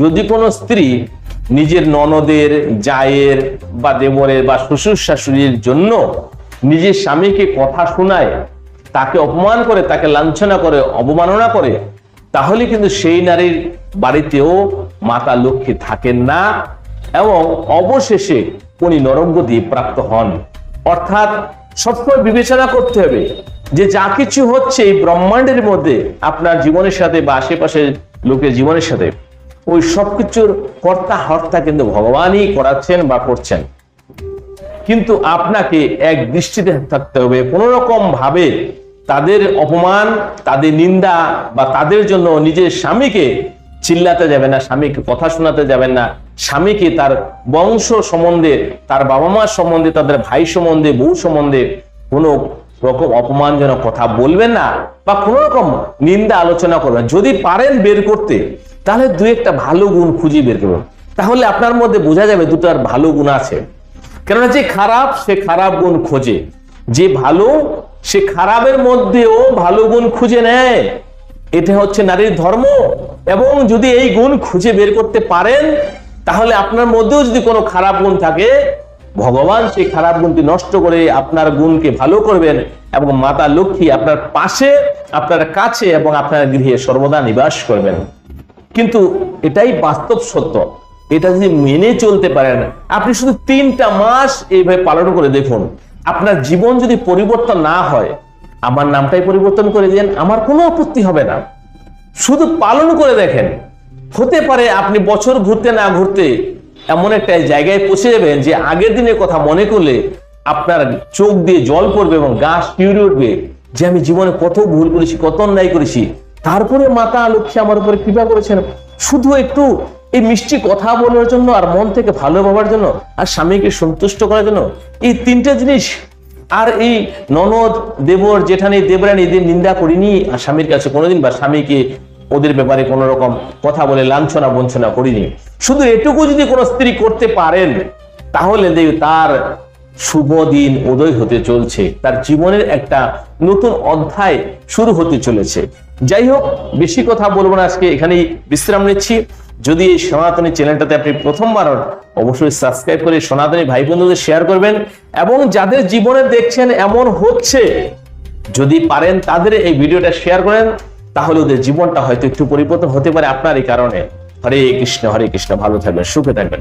যদি কোনো স্ত্রী নিজের ননদের, জায়ের বা দেবরের বা শ্বশুর শাশুড়ির জন্য নিজের স্বামীকে কথা শোনায়, তাকে অপমান করে, তাকে লাঞ্ছনা করে, অবমাননা করে, তাহলে কিন্তু সেই নারীর বাড়িতেও মাতা লক্ষ্মী থাকেন না এবং অবশেষে উনি নরকগতি প্রাপ্ত হন। অর্থাৎ সবসময় বিবেচনা করতে হবে যে যা কিছু হচ্ছে এই ব্রহ্মাণ্ডের মধ্যে আপনার জীবনের সাথে বা আশেপাশের লোকের জীবনের সাথে ওই সবকিছুর কর্তা হর্তা কিন্তু ভগবানই করাচ্ছেন বা করছেন। কিন্তু আপনাকে এক দৃষ্টিতে থাকতে হবে, কোন রকম ভাবে তাদের অপমান, তাদের নিন্দা বা তাদের জন্য নিজের স্বামীকে চিল্লাতে যাবে না, স্বামীকে কথা শোনাতে যাবেন না, স্বামীকে তার বংশ সম্বন্ধে, তার বাবা মা সম্বন্ধে, তাদের ভাই সম্বন্ধে, বউ সম্বন্ধে কোনো রকম অপমানজনক কথা বলবেন না বা কোনো রকম নিন্দা আলোচনা করবেন। যদি পারেন বের করতে তাহলে দু একটা ভালো গুণ খুঁজে বের করুন তাহলে আপনার মধ্যে বোঝা যাবে দুটার ভালো গুণ আছে। কেননা যে খারাপ, সে খারাপ গুণ খোঁজে। যে ভালো, সে খারাপের মধ্যেও ভালো গুণ খুঁজে নেয়। এটা হচ্ছে নারীর ধর্ম। এবং যদি এই গুণ খুঁজে বের করতে পারেন, তাহলে আপনার মধ্যেও যদি কোনো খারাপ গুণ থাকে, ভগবান সেই খারাপ গুণটি নষ্ট করে আপনার গুণকে ভালো করবেন এবং মাতা লক্ষ্মী আপনার পাশে, আপনার কাছে এবং আপনার গৃহে সর্বদা নিবাস করবেন। কিন্তু এটাই বাস্তব সত্য। এটা যদি মেনে চলতে পারেন, আপনি শুধু তিনটা মাস এইভাবে পালন করে দেখুন। আপনার জীবন যদি পরিবর্তন না হয়, আমার নামটাই পরিবর্তন করে দেন আমার কোনো আপত্তি হবে না। শুধু পালন করে দেখেন। হতে পারে আপনি বছর ঘুরতে না ঘুরতে এমন একটা জায়গায় পৌঁছে যাবেন যে আগের দিনের কথা মনে করলে আপনার চোখ দিয়ে জল পড়বে এবং গা শিউরে উঠবে যে আমি জীবনে কত ভুল করেছি, কত অন্যায় করেছি। তারপরে মাতা লক্ষ্মী আমার উপরে কৃপা করেছেন। শুধু একটু এই মিষ্টি কথা বলার জন্য আর মন থেকে ভালো ভাবার জন্য আর স্বামীকে সন্তুষ্ট করার জন্য এই তিনটা জিনিস আর এই ননদ, দেবর, জেঠানি, দেবরানি এদের নিন্দা করিনি আর স্বামীর কাছে কোনোদিন বা স্বামীকে ওদের ব্যাপারে কোনো রকম কথা বলে লাঞ্ছনা, বঞ্চনা করিনি। শুধু এটুকু যদি কোনো স্ত্রী করতে পারেন, তাহলে দেখবে তার শুভ দিন উদয় হতে চলছে। তার জীবনের একটা নতুন অধ্যায় শুরু হতে চলেছে। যাই হোক বেশি কথা বলব না, আজকে এখানেই বিশ্রাম নিচ্ছি। যদি এই সনাতনী চ্যানেলটাতে আপনি প্রথমবার অবশ্যই সাবস্ক্রাইব করে সনাতনী ভাই বন্ধুদের শেয়ার করবেন। এবং যাদের জীবনে দেখছেন এমন হচ্ছে, যদি পারেন তাদের এই ভিডিওটা শেয়ার করেন, তাহলে ওদের জীবনটা হয়তো একটু পরিবর্তন হতে পারে আপনার এই কারণে। হরে কৃষ্ণ হরে কৃষ্ণ, ভালো থাকবেন, সুখে থাকবেন।